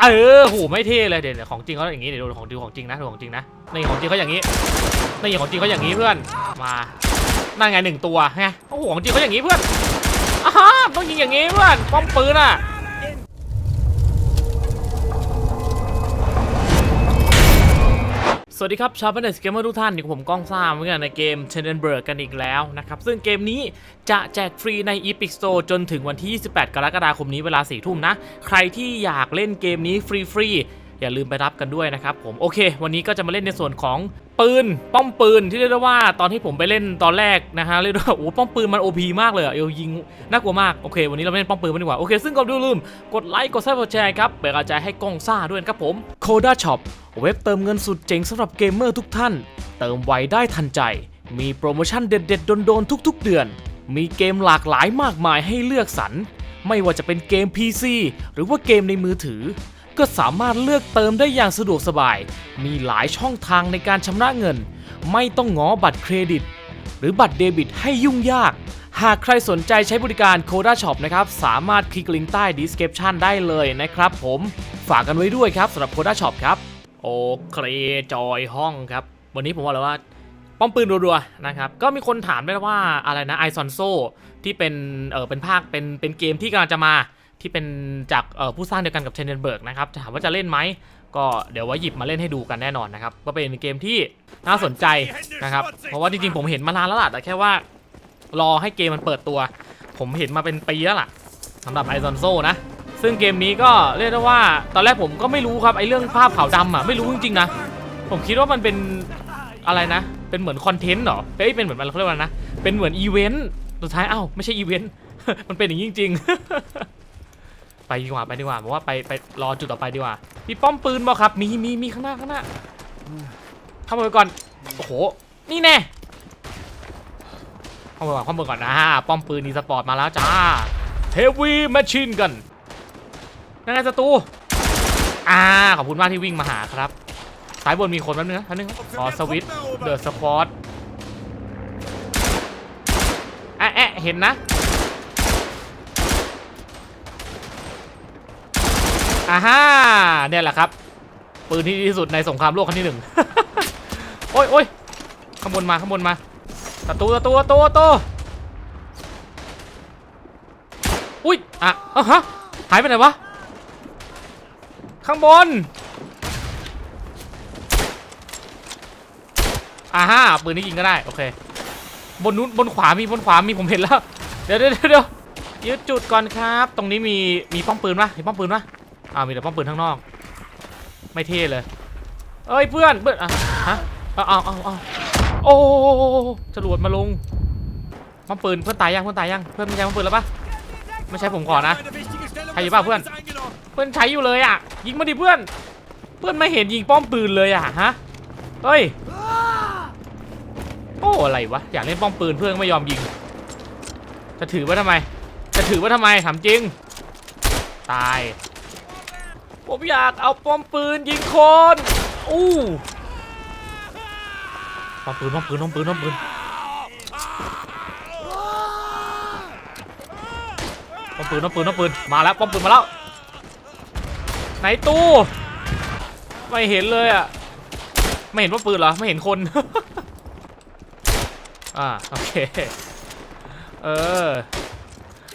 เออหูไม่เท่เลยเดี๋ยวของจริงเขาอย่างนี้เดี๋ยวดูของจริงของจริงนะดูของจริงนะนี่ของจริงเขาอย่างนี้นี่ของจริงเขาอย่างนี้เพื่อนมานั่นไงหนึ่งตัวไงโอ้โหของจริงเขาอย่างนี้เพื่อนอ้าต้องยิงอย่างนี้เพื่อนป้อมปืนอะ สวัสดีครับชาวเน็ตเกมเมอร์ทุกท่านอยู่กับผมก้องซ่าเมื่อกันในเกม c h a n d e n b e r g กันอีกแล้วนะครับซึ่งเกมนี้จะแจกฟรีใน Epic Store จนถึงวันที่ 28 กรกฎาคมนี้เวลา 4 ทุ่มนะ ใครที่อยากเล่นเกมนี้ฟรีๆ อย่าลืมไปรับกันด้วยนะครับผมโอเค วันนี้ก็จะมาเล่นในส่วนของปืนป้อมปืนที่เรียกได้ว่าตอนที่ผมไปเล่นตอนแรกนะฮะเรียกว่าโอ้ป้อมปืนมัน OP มากเลยอะเอวยิงน่ากลัวมากโอเควันนี้เราเล่นป้อมปืนกันดีกว่าโอเคซึ่งก่อนดูลืมกดไลค์กดซับกดแชร์ครับเป็นกำลังใจให้กล้องซ่าด้วยนครับผม Coda Shop เว็บเติมเงินสุดเจ๋งสำหรับเกมเมอร์ทุกท่าน เติมไวได้ทันใจ มีโปรโมชั่นเด็ดๆโดนๆทุก ๆ เดือน มีเกมหลากหลายมากมายให้เลือกสรรไม่ว่าจะเป็นเกม PC หรือว่าเกมในมือถือ ก็สามารถเลือกเติมได้อย่างสะดวกสบาย มีหลายช่องทางในการชำระเงิน ไม่ต้องง้อบัตรเครดิต หรือบัตรเดบิตให้ยุ่งยาก หากใครสนใจใช้บริการ Coda Shop นะครับ สามารถคลิกลิงก์ใต้ description ได้เลยนะครับผมฝากกันไว้ด้วยครับสำหรับ Coda Shop ครับ โอเคจอยห้องครับ วันนี้ผมว่าเลยว่าป้อมปืนรัวๆนะครับ ก็มีคนถามด้วยว่าอะไรนะไอซอนโซที่เป็นเออเป็นภาคเป็นเป็นเกมที่กำลังจะมา ที่เป็นจากผู้สร้างเดียวกันกับเชนเดนเบิร์กนะครับถามว่าจะเล่นไหมก็เดี๋ยวว่าหยิบมาเล่นให้ดูกันแน่นอนนะครับก็เป็นเกมที่น่าสนใจนะครับเพราะว่าจริงๆผมเห็นมานานแล้วล่ะแต่แค่ว่ารอให้เกมมันเปิดตัว ผมเห็นมาเป็นปีแล้วล่ะสำหรับไอซอนโซนะซึ่งเกมนี้ก็เรียกได้ว่า ตอนแรกผมก็ไม่รู้ครับไอเรื่องภาพขาวดำอะไม่รู้จริงๆนะผมคิดว่ามันเป็นอะไรนะ เป็นเหมือนคอนเทนต์เหรอเอ้ยเป็นเหมือนอะไรเขาเรียกว่านะเป็นเหมือนอีเวนต์สุดท้ายอ้าวไม่ใช่อีเวนต์มันเป็นอย่างนี้จริงๆ ไปดีกว่าไปดีกว่าผมว่าไปไปรอจุดต่อไปดีกว่ามีป้อมปืนบ่ครับมีมีมีข้างหน้าข้างหน้าเข้ามาไปก่อนโอ้โหนี่แน่เข้ามาก่อนเข้ามาก่อนนะป้อมปืนนีสปอร์ตมาแล้วจ้าเฮฟวี่แมชชีนกันนั่นไงศัตรูอ่าขอบคุณมากที่วิ่งมาหาครับสายบนมีคนแป๊บนึงนะแป๊บนึงขอสวิตเดอะสปอร์ตแอะแอะเห็นนะ อ่าฮ่าเนี่ยแหละครับปืนที่ดีที่สุดในสงครามโลกครั้งที่หนึ่งโอ้ยโอ้ยข้างบนมาข้างบนมาตะตูตะตูตะตูตะตูอุ้ยอะอะฮะหายไปไหนวะข้างบนอ่าฮ่าปืนนี้ยิงก็ได้โอเคบนนู้นบนขวามีบนขวามีผมเห็นแล้วเดี๋ยวเดี๋ยวเดี๋ยวยึดจุดก่อนครับ ตรงนี้มีมีป้อมปืนปะมีป้อมปืนปะ อ่าวมีแต่ป้อมปืนข้างนอก ไม่เท่เลย เอ้ยเพื่อนเพื่อนอะฮะเอาเอาเอาเอาโอ้จรวดมาลงป้อมปืนเพื่อนตายยังเพื่อนตายยังเพื่อนไม่ใช่ป้อมปืนแล้วปะไม่ใช่ผมขอนนะใครอยู่บ้าเพื่อน เพื่อนใช้อยู่เลยอะ ยิงมาดิเพื่อน เพื่อนไม่เห็นยิงป้อมปืนเลยอะฮะเฮ้ยโอ้อะไรวะอยากเล่นป้อมปืนเพื่อนไม่ยอมยิง จะถือไว้ทำไม จะถือไว้ทำไมถามจริง ตาย ผมอยากเอาป้อมปืนยิงคนอู้ป้อมปืนป้อมปืนป้อมปืนป้อมปืนป้อมปืนป้อมปืนป้อมปืนมาแล้วป้อมปืนมาแล้วไหนตู้ไม่เห็นเลยอะไม่เห็นว่าปืนเหรอไม่เห็นคนอ่าโอเคเออ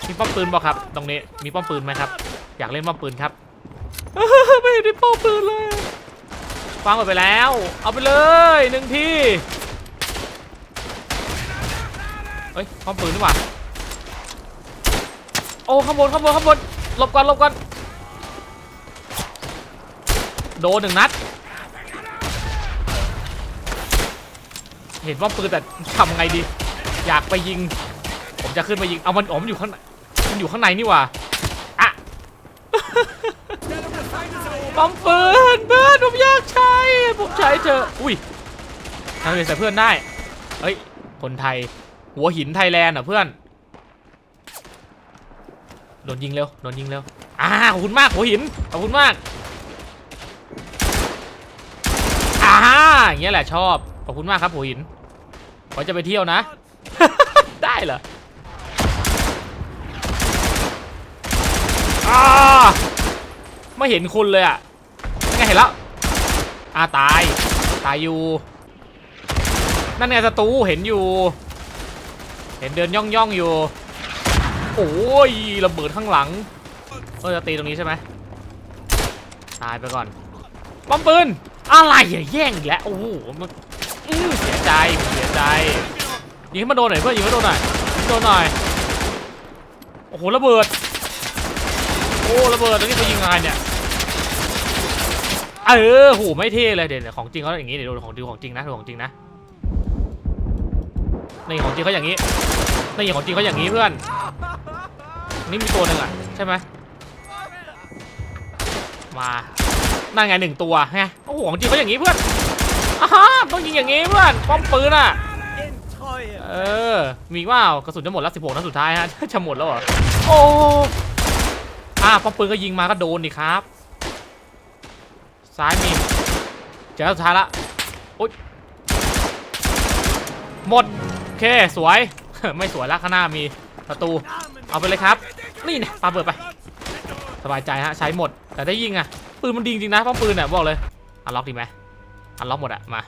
มีป้อมปืนบ่ครับ ตรงนี้มีป้อมปืนไหมครับ อยากเล่นป้อมปืนครับ ไม่เห็นได้ป้อมปืนเลยฟังหมดไปแล้ว เอาไปเลยหนึ่งที่เฮ้ยป้อมปืนดีกว่าโอ้ข้างบนข้างบนข้างบนหลบก่อนหลบก่อนโดนหนึ่งนัด เห็นว่าปืนแต่ทำไงดี อยากไปยิง ผมจะขึ้นไปยิงเอามันอ๋อมนอยู่ข้างในมันอยู่ข้างในนี่หว่าอะ ป้อมปืนเพื่อนผมอยากใช้ผมใช้เถอะอุ้ยทำเป็นใส่เพื่อนได้เฮ้ยคนไทย หัวหินไทยแลนด์อะเพื่อนโดนยิงเร็วโดนยิงเร็วอ่าขอบคุณมากหัวหินขอบคุณมากอ่าอย่างเงี้ยแหละชอบขอบคุณมากครับหัวหินไว้จะไปเที่ยวนะ ได้เหรออ่า ไม่เห็นคนเลยอะนั่นไงเห็นแล้วอ่าตาย ตายอยู่ นั่นไงศัตรูเห็นอยู่ เห็นเดินย่องย่องอยู่ โอ้ยระเบิดข้างหลังเออจะตีตรงนี้ใช่ไหมตายไปก่อนป้อมปืนอะไรอย่าแย่งอีกแล้วโอ้โหมันเสียใจเสียใจยิงให้มันโดนหน่อยเพื่อนยิงให้มันโดนหน่อยโดนหน่อยโอ้โหระเบิดโอ้ระเบิดแล้วนี่เขายิงงานเนี่ย เออโหไม่เท่เลยเดี๋ยวเดี๋ยของจริงเขาอย่างงี้เดี๋ยวดูของจริงของจริงนะดูของจริงนะนี่ของจริงเขาอย่างงี้นี่ของจริงเขาอย่างงี้เพื่อน นี่มีตัวหนึ่งอะใช่ไหมมานั่นไงหนึ่งตัวไงโอ้โหของจริงเขาอย่างนี้เพื่อนอ้าฮะต้องยิงอย่างนี้เพื่อนป้อมปืนอะเออ มีว่าวกระสุนจะหมดแล้ว16นัดสุดท้ายฮะจะหมดแล้วเหรอโอ้อ่าป้อมปืนก็ยิงมาก็โดนดิครับ ซ้ายมีเจอสุดท้ายละโอ๊ยหมดโอเคสวย ไม่สวยละข้างหน้ามีประตู เอาไปเลยครับ นี่นี่ยปาเปิดไป สบายใจฮะใช้หมด แต่ได้ยิงอะปืนมันดีจริงนะป้อมปืนเนี่ยบอกเลยอันล็อกดีไหมอันล็อกหมดอะมา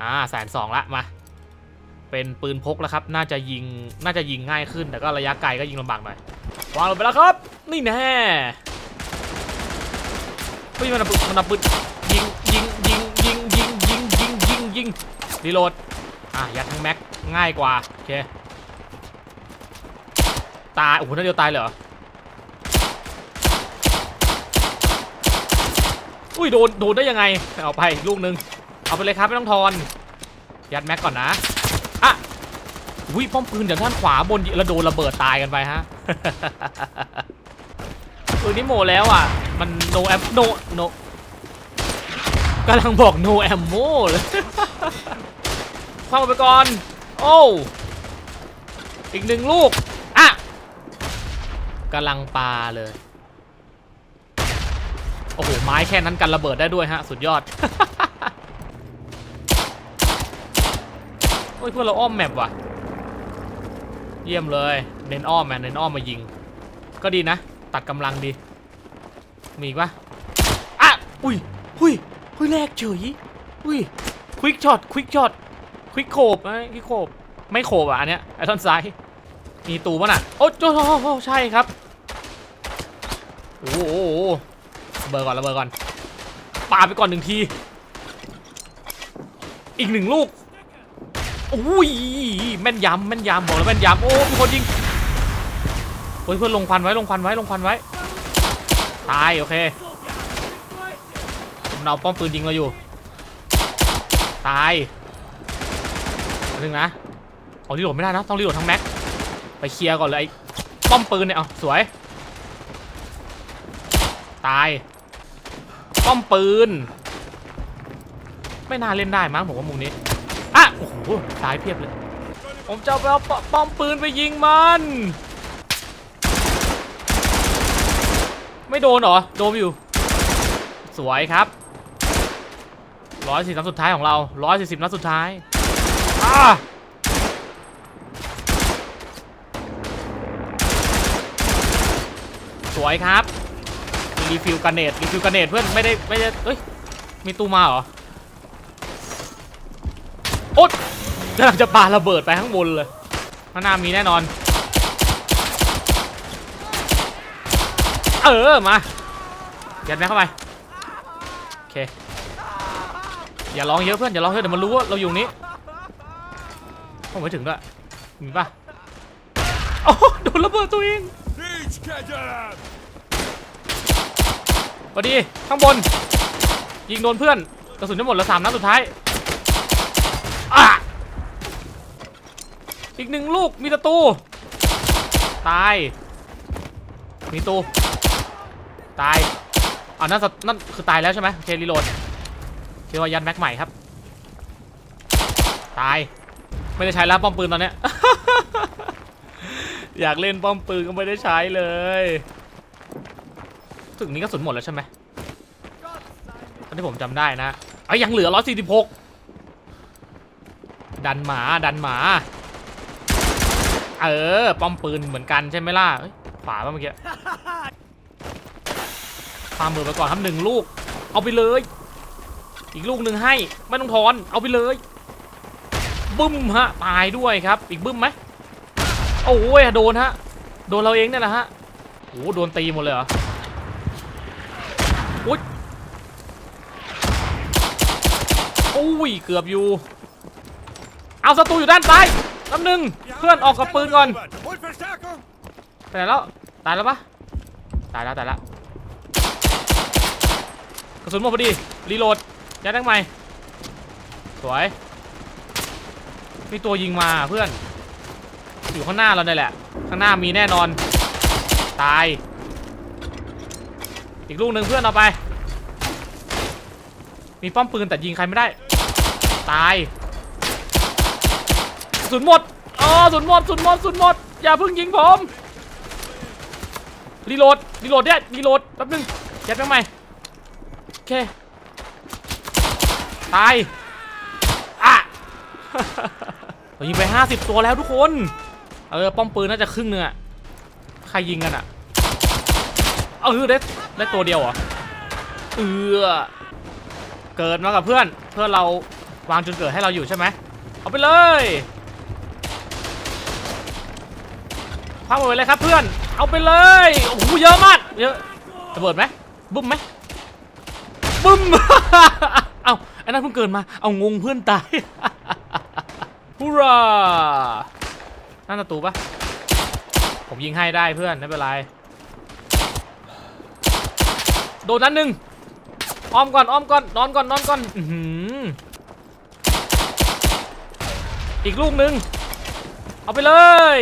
อ่าแสนสองละมาเป็นปืนพกแล้วครับ น่าจะยิง น่าจะยิงง่ายขึ้น แต่ก็ระยะไกลก็ยิงลำบากหน่อย วางลงไปแล้วครับ นี่แน่ ฮ้ยมันเอาปืนมันเอาปืนยิงยิงยิงยิงยิงยิงยิงยิงยิงรีโหลดอะยัดทั้งแม็กง่ายกว่าโอเคตายโอ้โหนั่นเดียวตายเลยเหรออุ้ยโดนโดนได้ยังไงเอาไปลูกนึงเอาไปเลยครับไม่ต้องทอนยัดแม็กก่อนนะอะอุ้ยป้อมปืนจากด้านขวาบนแล้วโดนระเบิดตายกันไปฮะ ปืนนี้โมแล้วอะ มัน no am no no กำลังบอก no ammo เลยข้าไปก่อนโอ้อีกหนึ่งลูก อะกำลังปาเลย โอ้โห ไม้แค่นั้นกันระเบิดได้ด้วยฮะ สุดยอด โอ้ยเพื่อนเราอ้อมแมปว่ะ เยี่ยมเลย เน้นอ้อมแมเน้นอ้อมมายิง ก็ดีนะ ตัดกำลังดี มีอีกปะอะอุ้ยอุ้ยอุ้ยแรกเฉยอุ้ยควิกช็อตควิกช็อตควิกโขบไอ้ควิกโขบไม่โขบอะอันเนี้ยไอ้ท่อนซ้ายมีตูป่ะน่ะโอ้โหใช่ครับโอ้โหโอ้โหระเบิดก่อนระเบิดก่อนปาไปก่อนหนึ่งที อีกหนึ่งลูกอุ้ยแม่นยำแม่นยำบอกแล้วแม่นยำโอ้มีคนยิง เฮ้ยเพื่อนลงควันไว้ลงควันไว้ลงควันไว้ ตายโอเคมันเอาป้อมปืนยิงเราอยู่ ตายอันนึงนะเอารีโหลดไม่ได้นะต้องรีโหลดทั้งแม็ก ไปเคลียร์ก่อนเลยไอ้ป้อมปืนเนี่ยเอาสวย ตาย ป้อมปืน ไม่น่าเล่นได้มั้งผมว่ามุมนี้อะโอ้โหตายเพียบเลย ผมจะเอาป้อมปืนไปยิงมัน ไม่โดนหรอ โดนอยู่ สวยครับร้อยสี่นัดสุดท้ายของเราร้อยสี่สิบนัดสุดท้ายอ่าสวยครับรีฟิลกันเนตรีฟิลกันเนตเพื่อนไม่ได้ไม่ได้เอ้ยมีตู้มาเหรอโอ๊ยกำลังจะปาระเบิดไปข้างบนเลยข้างหน้ามีแน่นอน เออมายัดแม่เข้าไปโอเคอย่าร้องเยอะเพื่อนอย่าร้องเยอะเดี๋ยวมันรู้ว่าเราอยู่นี้ผมไม่ถึงด้วยมีป่ะโอ้โดนระเบิดตัวเองพอดีข้างบน ยิงโดนเพื่อนกระสุนจะหมดแล้วสามนัดสุดท้ายอะอีกหนึ่งลูกมีศัตรูตายมีตู ตายอ่านั่นนั่นคือตายแล้วใช่ไหมโอเครีโหลดเชื่อว่ายันแม็กใหม่ครับ ตาย ไม่ได้ใช้แล้วป้อมปืนตอนเนี้ย อยากเล่นป้อมปืนก็ไม่ได้ใช้เลย ถึงนี้กระสุนหมดแล้วใช่ไหมตอนที่ผมจำได้นะไอ้ยยังเหลือ 146 ดันหมา ดันหมา เออ ป้อมปืนเหมือนกันใช่ไหมล่ะเอ้ยฝาเมื่อกี้ ความมือไปก่อนครับหนึ่งลูก เอาไปเลย อีกลูกหนึ่งให้ไม่ต้องถอน เอาไปเลย บึ้มฮะตายด้วยครับ อีกบึ้มไหมโอ้ยโดนฮะ โดนเราเองเนี่ยแหละฮะโอ้โหโดนตีหมดเลยเหรออุ้ยโอ้ยเกือบอยู่ เอาศัตรูอยู่ด้านซ้ายน้ำหนึ่งเพื่อนออกกับปืนก่อน Hol Verstärkung! ไปไหนแล้ว ตายแล้วปะตายแล้วตายแล้ว กระสุนหมดพอดี รีโหลด ยัดแรงใหม่ สวย มีตัวยิงมาเพื่อน อยู่ข้างหน้าเราเนี่ยแหละ ข้างหน้ามีแน่นอน ตาย อีกลูกหนึ่งเพื่อนเอาไป มีป้อมปืนแต่ยิงใครไม่ได้ ตายสุนหมดอ๋อสุนหมดสุนหมดสุนหมด อย่าเพิ่งยิงผม รีโหลด รีโหลดเนี่ยรีโหลด แป๊บนึงยัดไปใหม่ เค ตาย อะ เรายิงไป 50 ตัวแล้วทุกคน เออ ป้อมปืนน่าจะครึ่งนึงอะใครยิงกันอะเออได้ได้ตัวเดียวเหรอ เออ เกิดมากับเพื่อน เพื่อนเราวางจุดเกิดให้เราอยู่ใช่ไหม เอาไปเลยพังหมดเลยครับเพื่อน เอาไปเลย โอ้โห เยอะมาก เยอะระเบิดไหมบึ้มไหม บึ้ม เอาไอ้นั่นเพิ่งเกิดมา เอางงเพื่อนตายฮูรานั่นประตูปะผมยิงให้ได้เพื่อนไม่เป็นไร โดนนั้นหนึ่งอ้อมก่อนอ้อมก่อนนอนก่อนนอนก่อนอื้อหืออีกลูกหนึ่งเอาไปเลย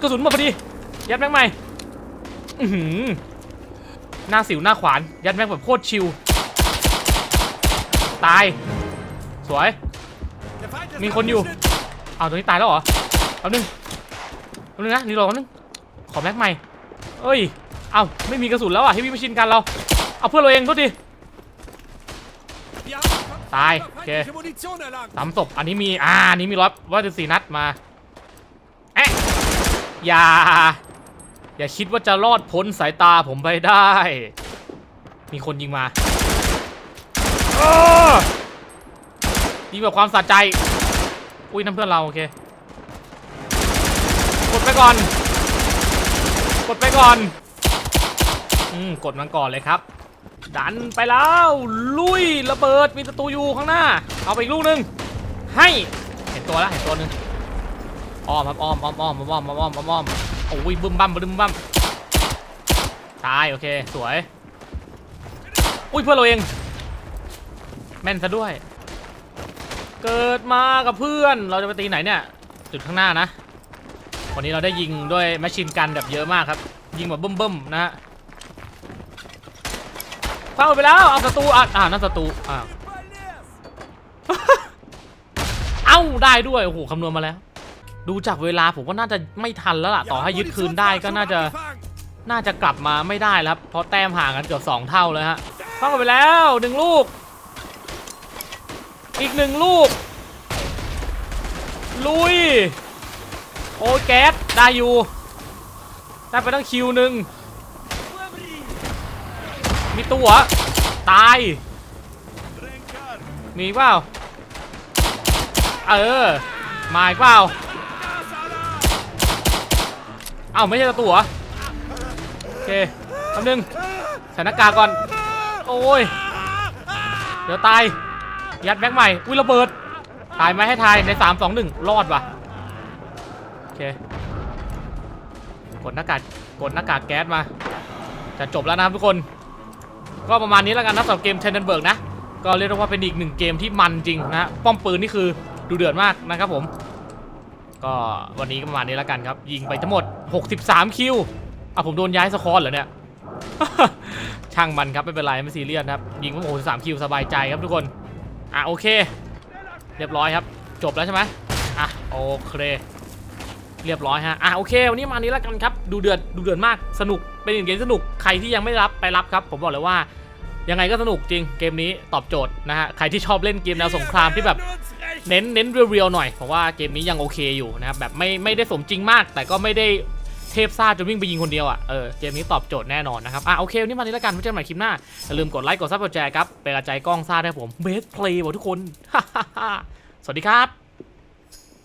กระสุนหมดพอดี ยัดแม็กใหม่อือหือหน้าสิวหน้าขวาน ยัดแม็กแบบโคตรชิลตาย สวย มีคนอยู่ เอาตรงนี้ตายแล้วเหรอแป๊บนึงแป๊บนึงนะรีโหลดแป๊บนึง ขอแม็กใหม่ เอ้ย เอาไม่มีกระสุนแล้วอะให้วิ่งมาชินกันเรา เอาเพื่อนเราเองโทษที Wir haben Dai, feindliche Munition erlangt. สามศพอันนี้มี อ่านี้มีร้อยร้อยสี่นัดมา เอ๊ะอย่า อย่าคิดว่าจะรอดพ้นสายตาผมไปได้ มีคนยิงมายิงแบบความสะใจ อุ้ยน้ำเพื่อนเราโอเค กดไปก่อน กดไปก่อน อืม กดมันก่อนเลยครับ ดันไปแล้ว ลุยระเบิดมีศัตรูอยู่ข้างหน้า เอาไปอีกลูกนึง ให้ เห็นตัวแล้วเห็นตัวนึงอ้อมครับอ้อมอ้อมอ้อมอ้อมอ้อมอ้อมอ้อม โอ้ยบึ้มบั้มบึ้มบั้มตายโอเคสวย อุ้ยเพื่อนเราเอง แม่นซะด้วย เกิดมากับเพื่อนเราจะไปตีไหนเนี่ยจุดข้างหน้านะ วันนี้เราได้ยิงด้วยแมชชีนกันแบบเยอะมากครับ ยิงแบบเบิ่มๆนะฮะเข้าไปแล้วเอาศัตรูอะอ่านั่นศัตรูอ่าเอ้าได้ด้วยโอ้โหคำนวณมาแล้ว ดูจากเวลาผมว่าน่าจะไม่ทันแล้วล่ะ ต่อให้ยึดคืนได้ก็น่าจะน่าจะกลับมาไม่ได้แล้วครับเพราะแต้มห่างกันเกือบสองเท่าเลยฮะเข้าไปแล้วหนึ่งลูก อีกหนึ่งลูก ลุย โอ้ยแก๊สได้อยู่ได้ไปตั้งคิวหนึ่งมีตัวเหรอตาย มีอีกเปล่า เออ มาอีกเปล่าเอ้าไม่ใช่ตัวโอเคคำนึงส่หน้ากากก่อน โอ้ย เดี๋ยวตาย ยัดแม็กใหม่ อุ้ยระเบิด ตายไหมให้ทายใน 3 2 1 รอดว่ะ โอเค กดหน้ากาก กดหน้ากากแก๊สมา จะจบแล้วนะครับทุกคน ก็ประมาณนี้แล้วกันนะสำหรับเกมเทนเดนเบิร์กนะ ก็เรียกได้ว่าเป็นอีกหนึ่งเกมที่มันจริงนะป้อมปืนนี่คือดูเดือดมากนะครับผม ก็วันนี้ก็ประมาณนี้แล้วกันครับ ยิงไปทั้งหมด 63 คิวอะผมโดนย้ายสคอร์เหรอเนี่ย ช่างมันครับไม่เป็นไรไม่ซีเรียสครับ ยิงไป63คิวสบายใจครับทุกคน อะโอเค เรียบร้อยครับ จบแล้วใช่ไหมอะโอเคเรียบร้อยฮะ อะโอเค วันนี้มานี้แล้วกันครับ ดูเดือด ดูเดือดมาก สนุก เป็นอีกเกมสนุก ใครที่ยังไม่รับไปรับครับ ผมบอกเลยว่า ยังไงก็สนุกจริง เกมนี้ตอบโจทย์นะฮะ ใครที่ชอบเล่นเกมแนวสงครามที่แบบ เน้นเน้นเรียวๆหน่อยเพราะว่าเกมนี้ยังโอเคอยู่นะครับแบบไม่ไม่ได้สมจริงมาก แต่ก็ไม่ได้เทพซ่าจนวิ่งไปยิงคนเดียวอะเออเกมนี้ตอบโจทย์แน่นอนนะครับอะโอเควันนี้มานี้แล้วกันไว้เจอกันใหม่คลิปหน้าอย่าลืมกดไลค์กดซับกดแชร์ครับเป็นกระจายกล้องซ่าด้วยผมเบสเพลย์บอกทุกคน สวัสดีครับ